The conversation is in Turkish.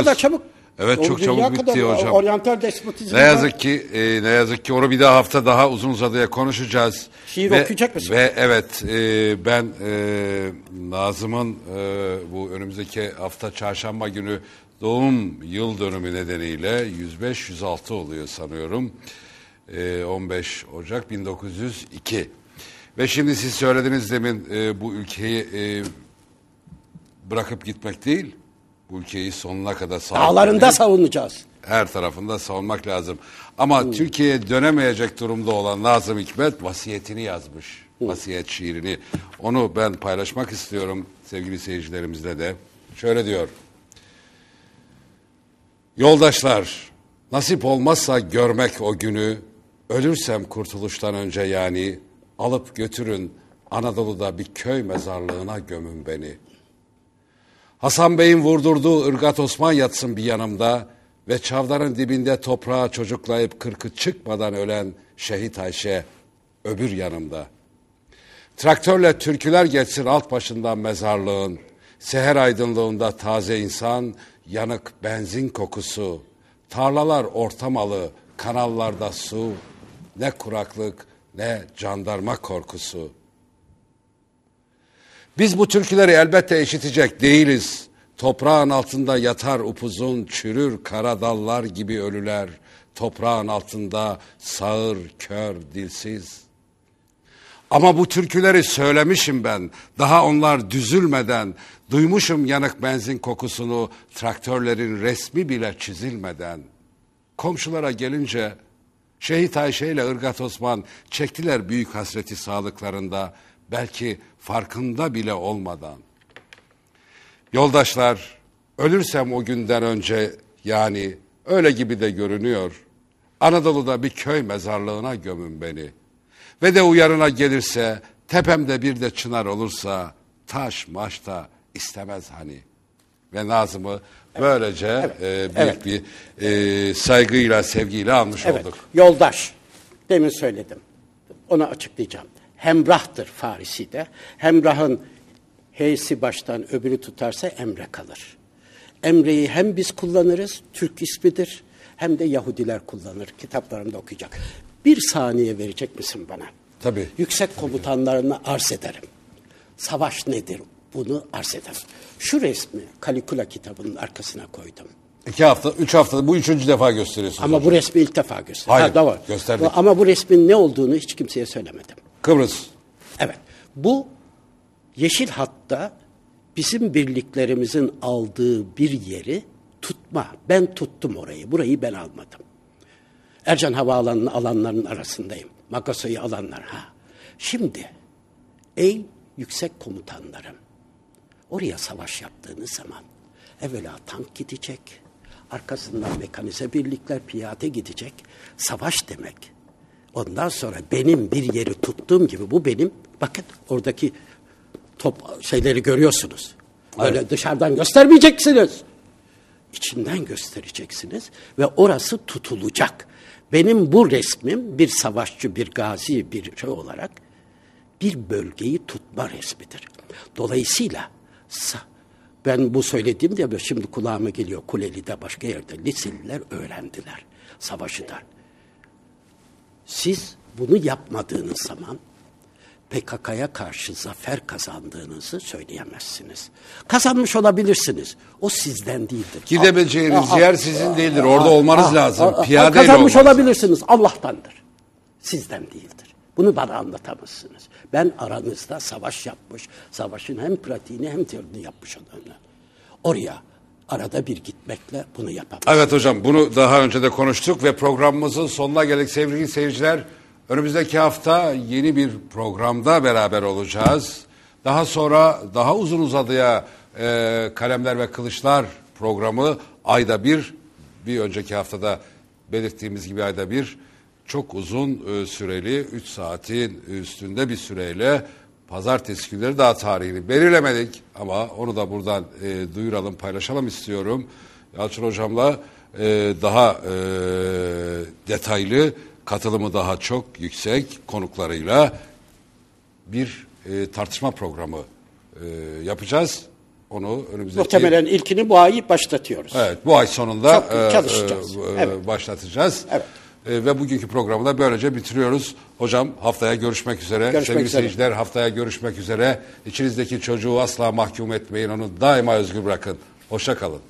kadar çabuk. Evet O çok çabuk bitti kadar hocam. Oryantal despotizm. Ne yazık ki e, ne yazık ki onu bir daha hafta daha uzun uzadıya konuşacağız. Şiir ve, okuyacak mısın? Ve evet e, ben e, Nazım'ın e, bu önümüzdeki hafta çarşamba günü doğum yıl dönümü nedeniyle 105-106 oluyor sanıyorum. E, 15 Ocak 1902. Ve şimdi siz söylediniz demin e, bu ülkeyi e, bırakıp gitmek değil, bu ülkeyi sonuna kadar sahiplenmek Dağlarında savunacağız. her tarafında savunmak lazım. Ama Türkiye'ye dönemeyecek durumda olan Nazım Hikmet vasiyetini yazmış. Vasiyet şiirini. Onu ben paylaşmak istiyorum sevgili seyircilerimizle de. Şöyle diyor. Yoldaşlar, nasip olmazsa görmek o günü, ölürsem kurtuluştan önce yani, alıp götürün Anadolu'da bir köy mezarlığına gömün beni.'' Hasan Bey'in vurdurduğu ırgat Osman yatsın bir yanımda ve çavdarın dibinde toprağa çocuklayıp kırkı çıkmadan ölen şehit Ayşe öbür yanımda. Traktörle türküler geçsin alt başından mezarlığın, seher aydınlığında taze insan, yanık benzin kokusu, tarlalar ortamalı, kanallarda su, ne kuraklık ne jandarma korkusu.'' Biz bu türküleri elbette işitecek değiliz. Toprağın altında yatar upuzun, çürür kara dallar gibi ölüler. Toprağın altında sağır, kör, dilsiz. Ama bu türküleri söylemişim ben. Daha onlar düzülmeden, duymuşum yanık benzin kokusunu, traktörlerin resmi bile çizilmeden. Komşulara gelince Şehit Ayşe ile Irgat Osman çektiler büyük hasreti sağlıklarında belki farkında bile olmadan. Yoldaşlar, ölürsem o günden önce yani öyle gibi de görünüyor. Anadolu'da bir köy mezarlığına gömün beni. Ve de uyarına gelirse, tepemde bir de çınar olursa, taş maş da istemez hani. Ve Nazım'ı böylece e, büyük evet. bir e, saygıyla, sevgiyle almış Evet. olduk. Yoldaş. Demin söyledim. Onu açıklayacağım. Hemrahtır Farisi'de. Hemrahın heysi baştan öbürü tutarsa emre kalır. Emre'yi hem biz kullanırız, Türk ismidir, hem de Yahudiler kullanır. Kitaplarında okuyacak. Bir saniye verecek misin bana? Tabii. Yüksek komutanlarına arz ederim. Savaş nedir? Bunu arz ederim. Şu resmi Kalikula kitabının arkasına koydum. İki hafta, üç hafta, bu üçüncü defa gösteriyorsunuz. Ama bu resmi ilk defa gösterdim. Hayır, Ha, da var. gösterdik. Ama bu resmin ne olduğunu hiç kimseye söylemedim. Kıbrıs. Evet. Bu yeşil hatta bizim birliklerimizin aldığı bir yeri tutma. Ben tuttum orayı. Burayı ben almadım. Ercan Havaalanı'nın alanların arasındayım. Makasayı alanlar. Ha. Şimdi ey yüksek komutanlarım oraya savaş yaptığınız zaman evvela tank gidecek. Arkasından mekanize birlikler piyade gidecek. Savaş demek. Ondan sonra benim bir yeri tuttuğum gibi bu benim bakın oradaki top şeyleri görüyorsunuz. Öyle dışarıdan göstermeyeceksiniz. İçinden göstereceksiniz ve orası tutulacak. Benim bu resmim bir savaşçı, bir gazi, bir şey olarak bir bölgeyi tutma resmidir. Dolayısıyla ben bu söylediğimde şimdi kulağıma geliyor Kuleli'de başka yerde liseliler öğrendiler savaşı da. Siz bunu yapmadığınız zaman PKK'ya karşı zafer kazandığınızı söyleyemezsiniz. Kazanmış olabilirsiniz. O sizden değildir. Gidebileceğiniz yer sizin değildir. Orada olmanız lazım. Piyadeyle Kazanmış olabilirsiniz. Allah'tandır. Sizden değildir. Bunu bana anlatamazsınız. Ben aranızda savaş yapmış, savaşın hem pratiğini hem teorini yapmış olanı. Oraya arada bir gitmekle bunu yapamaz. Evet hocam bunu daha önce de konuştuk ve programımızın sonuna geldik sevgili seyirciler. Önümüzdeki hafta yeni bir programda beraber olacağız. Daha sonra daha uzun uzadıya e, Kalemler ve Kılıçlar programı ayda bir, bir önceki haftada belirttiğimiz gibi ayda bir çok uzun e, süreli 3 saatin üstünde bir süreyle pazartesi günleri daha tarihini belirlemedik ama onu da buradan e, duyuralım paylaşalım istiyorum. Yalçın hocamla e, daha e, detaylı katılımı daha çok yüksek konuklarıyla bir e, tartışma programı e, yapacağız. onu önümüzdeki Muhtemelen ilkini bu ay başlatıyoruz. Evet, bu ay sonunda e, e, e, Evet. başlatacağız. Evet. E, ve bugünkü programı da böylece bitiriyoruz. Hocam haftaya görüşmek üzere. Görüşmek Sevgili üzere. seyirciler haftaya görüşmek üzere. İçinizdeki çocuğu asla mahkum etmeyin. Onu daima özgür bırakın. Hoşça kalın.